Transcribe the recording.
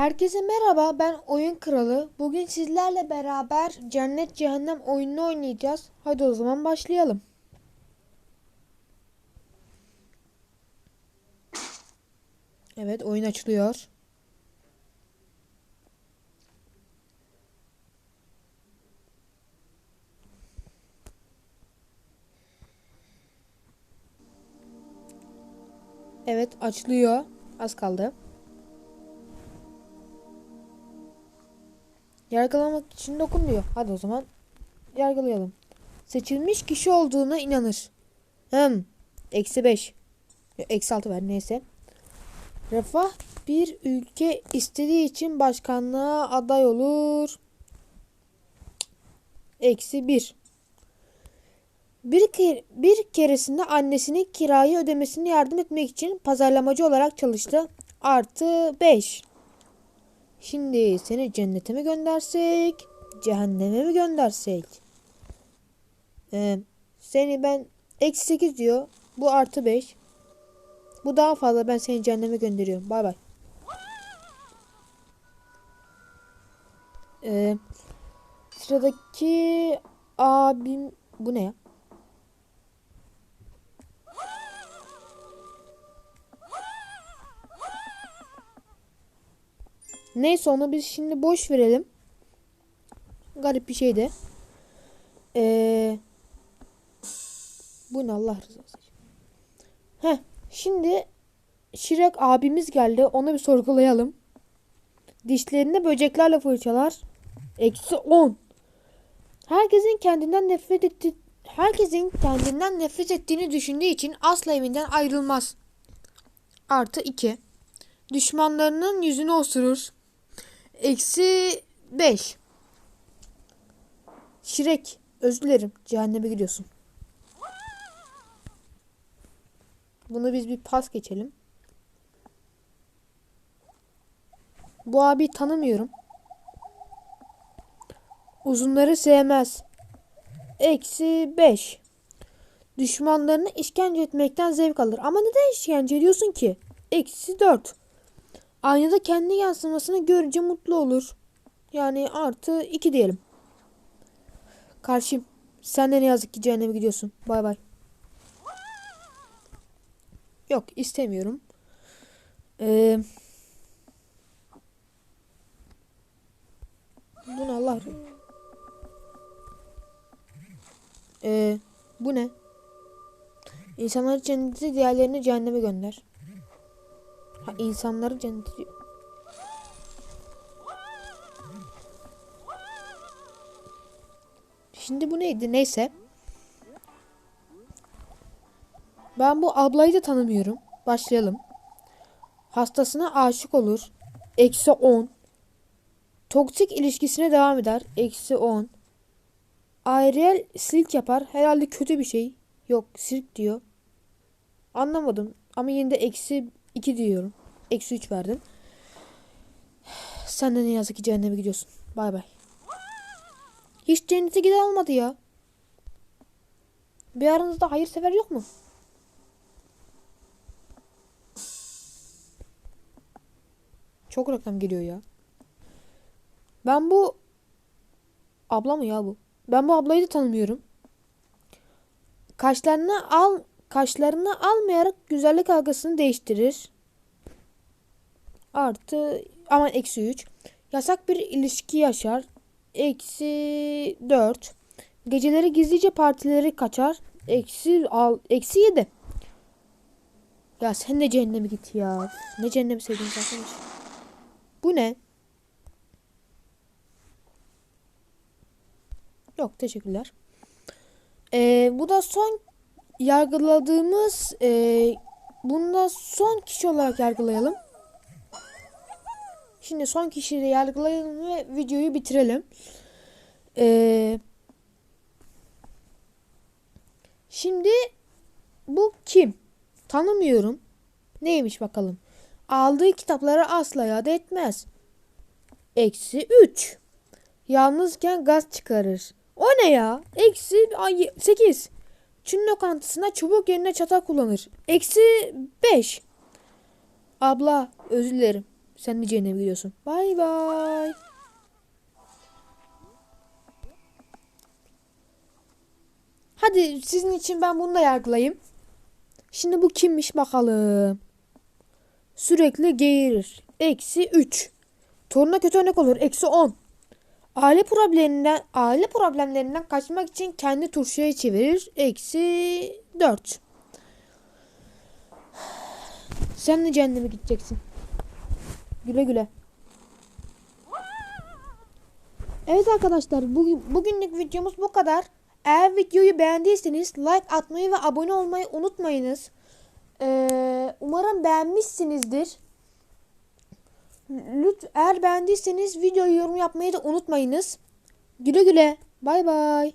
Herkese merhaba ben Oyun Kralı. Bugün sizlerle beraber Cennet Cehennem oyununu oynayacağız. Hadi o zaman başlayalım. Evet oyun açılıyor. Evet açılıyor. Az kaldı. Yargılamak için dokun diyor. Hadi o zaman yargılayalım. Seçilmiş kişi olduğuna inanır. Hem. Eksi 5. Eksi 6 ver neyse. Refah bir ülke istediği için başkanlığa aday olur. Eksi 1. Bir, ke- bir keresinde annesinin kirayı ödemesini yardım etmek için pazarlamacı olarak çalıştı. Artı 5. Şimdi seni cennete mi göndersek, cehenneme mi göndersek? Ee, seni ben eksi 8 diyor. Bu artı 5. Bu daha fazla. Ben seni cehenneme gönderiyorum. Bay bay. Ee, sıradaki abim bu ne ya? Neyse onu biz şimdi boş verelim. Garip bir şeydi. Ee, bu ne Allah rızası için. Heh, şimdi Şirek abimiz geldi. Onu bir sorgulayalım. Dişlerini böceklerle fırçalar. Eksi 10. Herkesin kendinden nefret etti Herkesin kendinden nefret ettiğini düşündüğü için asla evinden ayrılmaz. Artı 2. Düşmanlarının yüzünü osurur. Eksi 5. Şirek. Özür dilerim. Cehenneme gidiyorsun. Bunu biz bir pas geçelim. Bu abi tanımıyorum. Uzunları sevmez. Eksi 5. Düşmanlarını işkence etmekten zevk alır. Ama neden işkence ediyorsun ki? Eksi 4. Aynada kendi yansımasını görünce mutlu olur. Yani artı 2 diyelim. Karşım. Sen de ne yazık ki cehenneme gidiyorsun. Bay bay. Yok istemiyorum. Ee, bu ne Allah ee, bu ne? İnsanları cennete diğerlerini cehenneme gönder. İnsanları cennete Şimdi bu neydi? Neyse. Ben bu ablayı da tanımıyorum. Başlayalım. Hastasına aşık olur. Eksi 10. Toksik ilişkisine devam eder. Eksi 10. Ayrel silk yapar. Herhalde kötü bir şey. Yok silk diyor. Anlamadım. Ama yine de eksi 2 diyorum. Eksi 3 verdin. Sen de ne yazık ki cehenneme gidiyorsun. Bay bay. Hiç cennete giden olmadı ya. Bir aranızda hayırsever yok mu? Çok rakam geliyor ya. Ben bu abla mı ya bu? Ben bu ablayı da tanımıyorum. Kaşlarını al kaşlarını almayarak güzellik algısını değiştirir. Artı aman eksi 3. Yasak bir ilişki yaşar. Eksi 4. Geceleri gizlice partileri kaçar. Eksi al eksi 7. Ya sen de cehenneme git ya. Ne cehennemi sevdin arkadaş. Bu ne? Yok teşekkürler. Ee, bu da son yargıladığımız e, bunda son kişi olarak yargılayalım. Şimdi son kişiyi de yargılayalım ve videoyu bitirelim. Ee, şimdi bu kim? Tanımıyorum. Neymiş bakalım. Aldığı kitapları asla iade etmez. Eksi 3. Yalnızken gaz çıkarır. O ne ya? Eksi 8. Çin lokantasında çubuk yerine çatal kullanır. Eksi 5. Abla özür dilerim. Sen de cehenneme gidiyorsun. Bay bay. Hadi sizin için ben bunu da yargılayayım. Şimdi bu kimmiş bakalım. Sürekli geğirir. Eksi 3. Toruna kötü örnek olur. Eksi 10. Aile problemlerinden, aile problemlerinden kaçmak için kendi turşuya çevirir. Eksi 4. Sen de cehenneme gideceksin. Güle güle. Evet arkadaşlar bugün, bugünlük videomuz bu kadar. Eğer videoyu beğendiyseniz like atmayı ve abone olmayı unutmayınız. Ee, umarım beğenmişsinizdir. Lütfen eğer beğendiyseniz videoyu yorum yapmayı da unutmayınız. Güle güle. Bay bay.